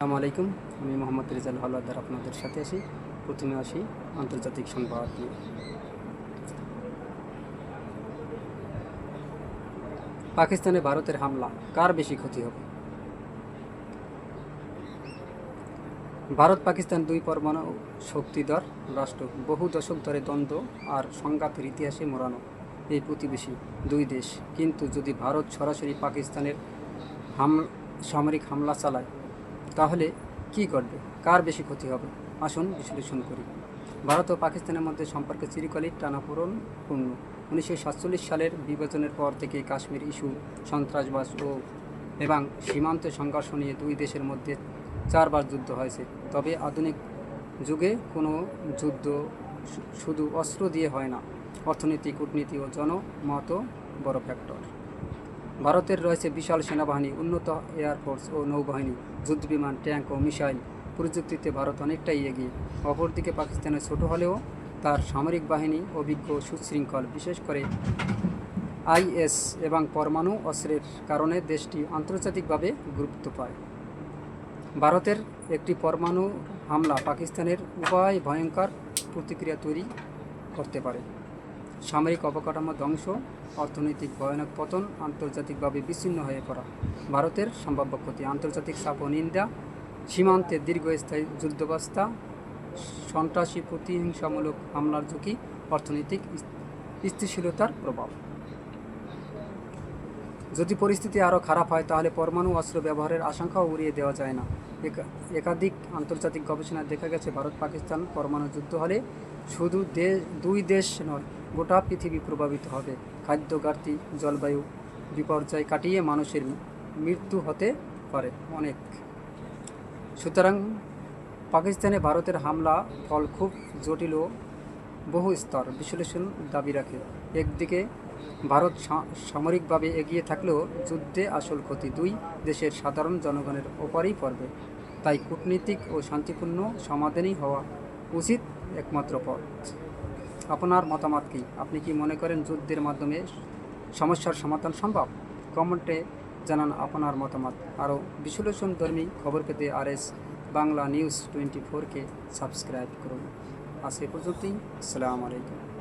আসসালামু আলাইকুম। আমি মোহাম্মদ রেজাল হাওলাদার আপনাদের সাথে আসি প্রথমে আসি আন্তর্জাতিক সংবাদ নিয়ে। পাকিস্তানে ভারতের হামলা, কার বেশি ক্ষতি হবে? ভারত পাকিস্তান দুই পরমাণু শক্তিধর রাষ্ট্র, বহু দশক ধরে দ্বন্দ্ব আর সংঘাতের ইতিহাসে মোড়ানো এই প্রতিবেশী দুই দেশ। কিন্তু যদি ভারত সরাসরি পাকিস্তানের হাম সামরিক হামলা চালায় তাহলে কি করবে? কার বেশি ক্ষতি হবে? আসুন বিশ্লেষণ করি। ভারত ও পাকিস্তানের মধ্যে সম্পর্ক চিরকালই টানাপোড়ন পূর্ণ। উনিশশো সাতচল্লিশ সালের বিভাজনের পর থেকে কাশ্মীর ইস্যু, সন্ত্রাসবাদ ও এবং সীমান্ত সংঘর্ষ নিয়ে দুই দেশের মধ্যে চারবার যুদ্ধ হয়েছে। তবে আধুনিক যুগে কোনো যুদ্ধ শুধু অস্ত্র দিয়ে হয় না। অর্থনীতি কূটনীতি ও জনমতও বড় ফ্যাক্টর ভারতের রয়েছে বিশাল সেনাবাহিনী, উন্নত এয়ারফোর্স ও নৌবাহিনী যুদ্ধবিমান ট্যাঙ্ক ও মিসাইল। প্রযুক্তিতে ভারত অনেকটাই এগিয়ে। অপরদিকে পাকিস্তানের ছোট হলেও তার সামরিক বাহিনী অভিজ্ঞ সুশৃঙ্খল, বিশেষ করে আইএস এবং পরমাণু অস্ত্রের কারণে দেশটি আন্তর্জাতিকভাবে গুরুত্ব পায়। ভারতের একটি পরমাণু হামলা পাকিস্তানের উপায় ভয়ঙ্কর প্রতিক্রিয়া তৈরি করতে পারে। সামরিক অবকাঠামো ধ্বংস, অর্থনৈতিক ভয়ানক পতন আন্তর্জাতিকভাবে বিচ্ছিন্ন হয়ে পড়া। ভারতের সম্ভাব্য ক্ষতি, আন্তর্জাতিক চাপ ও নিন্দা, সীমান্তে দীর্ঘস্থায়ী যুদ্ধাবস্থা, সন্ত্রাসী প্রতিহিংসামূলক হামলার ঝুঁকি, অর্থনৈতিক স্থ- স্থিতিশীলতার প্রভাব। যদি পরিস্থিতি আরও খারাপ হয়, তাহলে পরমাণু অস্ত্র ব্যবহারের আশঙ্কাও উড়িয়ে দেওয়া যায় না। একা- একাধিক আন্তর্জাতিক গবেষণায় দেখা গেছে, ভারত পাকিস্তান পরমাণু যুদ্ধ হলে শুধু দেশ দুই দেশ নয়, গোটা পৃথিবী প্রভাবিত হবে। খাদ্য ঘাটতি, জলবায়ু বিপর্যয় কাটিয়ে মানুষের মৃত্যু হতে পারে অনেক। সুতরাং পাকিস্তানে ভারতের হামলা ফল খুব জটিল ও বহু স্তর বিশ্লেষণ দাবি রাখে। একদিকে ভারত সামরিকভাবে এগিয়ে থাকলেও যুদ্ধে আসল ক্ষতি দুই দেশের সাধারণ জনগণের ওপরেই পড়বে। তাই কূটনীতিক ও শান্তিপূর্ণ সমাধানই হওয়া উচিত একমাত্র পথ। আপনার মতামত কি? আপনি কি মনে করেন যুদ্ধের মাধ্যমে সমস্যার সমাধান সম্ভব? কমেন্টে জানান আপনার মতামত। আরও বিশ্লেষণধর্মী খবর পেতে R S Bangla news twenty ফোরকে সাবস্ক্রাইব করুন। আজ এ পর্যন্তই। আসসালামু আলাইকুম।